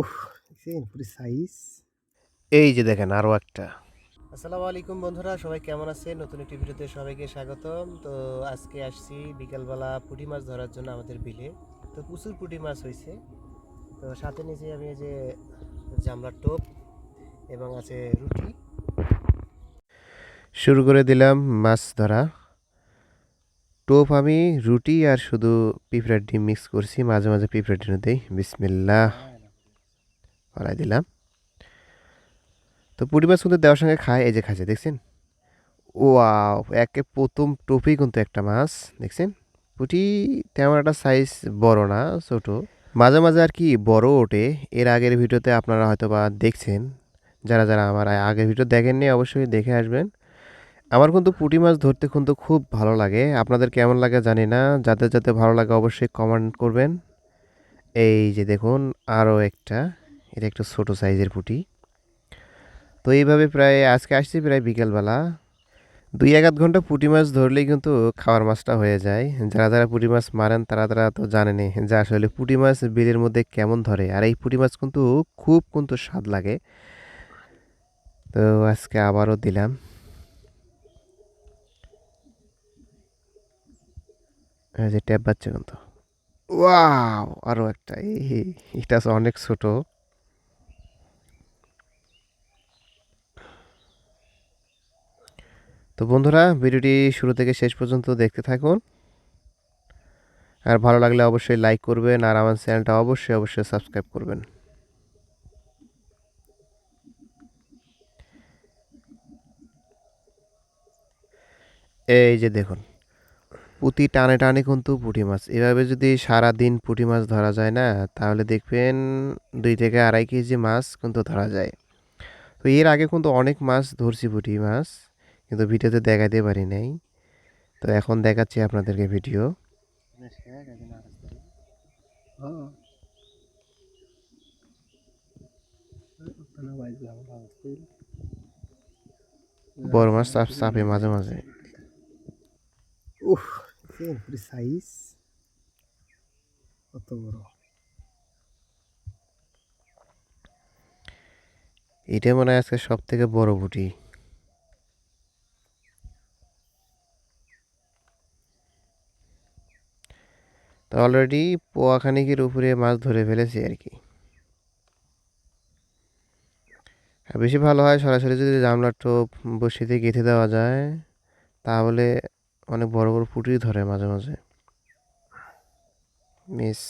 উফ পুরো সাইজ এই যে দেখেন আরও একটা। আসসালামু আলাইকুম বন্ধুরা সবাই কেমন আছেন? নতুন একটি ভিডিওতে সবাইকে স্বাগতম। তো আজকে আসছি বিকালবেলা পুঁটি মাছ ধরার জন্য আমাদের বিলে। তো প্রচুর পুঁটি মাছ হয়েছে। তো সাথে নিয়েছি আমি এই যে জামলার টোপ এবং আছে রুটি। শুরু করে দিলাম মাছ ধরা। টোপ আমি রুটি আর শুধু পিঁপড়ার ডিম মিক্স করছি। মাঝে মাঝে পিঁপড়ার ডিম দিই। বিসমিল্লা ফলাই দিলাম। তো পুঁটি মাছ কিন্তু দেওয়ার সঙ্গে খায়, এই যে খাচ্ছে দেখছেন? ওয়াও, একে প্রথম টোপেই কিন্তু একটা মাছ, দেখছেন? পুঁটি তেমন একটা সাইজ বড় না, ছোটো। মাঝে মাঝে আর কি বড় ওঠে। এর আগের ভিডিওতে আপনারা হয়তো বা দেখছেন। যারা যারা আমার আগের ভিডিও দেখেননি, অবশ্যই দেখে আসবেন। আমার কিন্তু পুঁটি মাছ ধরতে কিন্তু খুব ভালো লাগে। আপনাদের কেমন লাগে জানি না। যাদের যাতে ভালো লাগে অবশ্যই কমেন্ট করবেন। এই যে দেখুন, আরও একটা। এটা একটু ছোটো সাইজের পুঁটি। তো এইভাবে প্রায় আজকে আসছি প্রায় বিকেলবেলা। দুই এক আধ ঘণ্টা পুঁটি মাছ ধরলেই কিন্তু খাওয়ার মাছটা হয়ে যায়। যারা যারা পুঁটি মাছ মারেন তারা তারা তো জানেনই যে আসলে পুঁটি মাছ বিলের মধ্যে কেমন ধরে। আর এই পুঁটি মাছ কিন্তু খুব কিন্তু স্বাদ লাগে। তো আজকে আবারও দিলাম। যে ট্যাপ বাচ্চা কিন্তু। ওয়াও, আরও একটা। এটা অনেক ছোট। তো বন্ধুরা, ভিডিওটি শুরু থেকে শেষ পর্যন্ত দেখতে থাকুন। আর ভালো লাগলে অবশ্যই লাইক করবেন, আর আমার চ্যানেলটা অবশ্যই অবশ্যই সাবস্ক্রাইব করবেন। এই যে দেখুন, পুঁতি টানে টানে কিন্তু পুঁটি মাছ। এভাবে যদি সারা দিন পুঁটি মাছ ধরা যায় না, তাহলে দেখবেন দুই থেকে আড়াই কেজি মাছ কিন্তু ধরা যায়। তো এর আগে কিন্তু অনেক মাছ ধরছি পুঁটি মাছ। কিন্তু ভিডিওতে দেখাতে পারি নাই। তো এখন দেখাচ্ছি আপনাদেরকে ভিডিও বড় মাছ চাপ চাপে মাঝে মাঝে। উফ সাইজ কত বড়। এটাই মনে হয় আজকে সব থেকে বড় পুঁটি অলরেডি পোয়াখানিকের উপরে মাছ ধরে ফেলেছি আর কি। বেশি ভালো হয় সরাসরি যদি জামলার টোপ বসিতে গেঁথে দেওয়া যায়, তাহলে অনেক বড় বড় পুটি ধরে মাঝে মাঝে। মিস।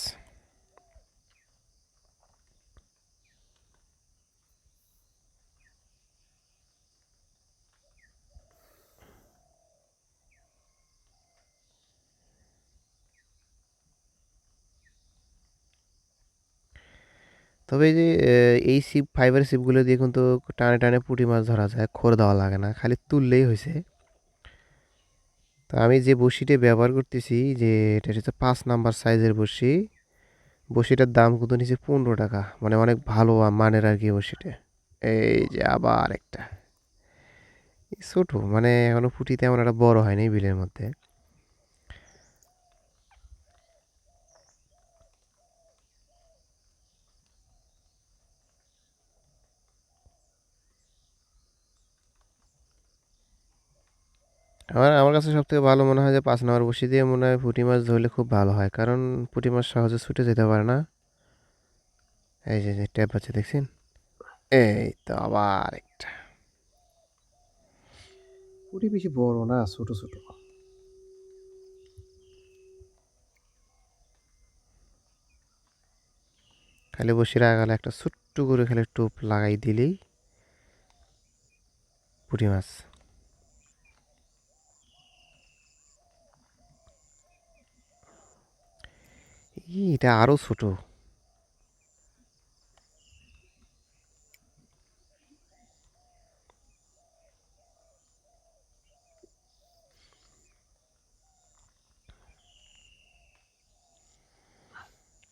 তবে যে এই সিপ ফাইবার সিপগুলো দিয়ে কিন্তু টানে টানে পুঁটি মাছ ধরা যায়, খোর দেওয়া লাগে না, খালি তুললেই হয়েছে তো আমি যে বড়শিটা ব্যবহার করতেছি, যে এটা হচ্ছে পাঁচ নাম্বার সাইজের বড়শি বড়শিটার দাম কিন্তু নিচে পনেরো টাকা মানে অনেক ভালো মানের আর কি বড়শিটা এই যে আবার একটা। ছোটো মানে এখনও পুঁটি তেমন একটা বড় হয়নি বিলের মধ্যে। আমার আমার কাছে সবথেকে ভালো মনে হয় যে পাঁচ নম্বর বসি দিয়ে মনে হয় পুঁটি মাছ ধরলে খুব ভালো হয়। কারণ পুঁটি মাছ সহজে ছুটে যেতে পারে না। এই যে ট্যাপ আছে দেখছেন? এই তো আবার একটা। পুঁটি বেশি বড় না ছোট ছোট। খালি বসে রাখালে একটা ছোট্ট করে খালি টোপ লাগাই দিলেই পুঁটি মাছ এটা আরও ছোট।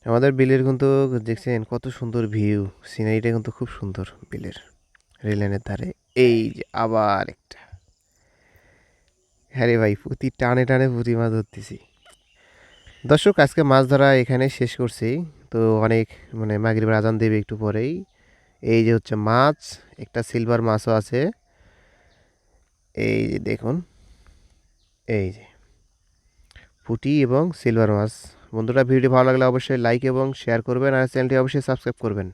আমাদের বিলের কিন্তু দেখছেন কত সুন্দর ভিউ। সিনারিটা কিন্তু খুব সুন্দর বিলের রেলেনের ধারে। এই যে আবার একটা। হ্যাঁ রে ভাই, প্রতি টানে টানে পুঁতি মাছ ধরতেছি। দর্শক, আজকে মাছ ধরা এখানে শেষ করছি। তো অনেক মানে মাগরিবের আজান দেবে একটু পরেই। এই যে হচ্ছে মাছ, একটা সিলভার মাছও আছে। এই যে দেখুন, এই যে পুঁটি এবং সিলভার মাছ। বন্ধুরা ভিডিও ভালো লাগলে অবশ্যই লাইক এবং শেয়ার করবেন আর চ্যানেলটি অবশ্যই সাবস্ক্রাইব করবেন।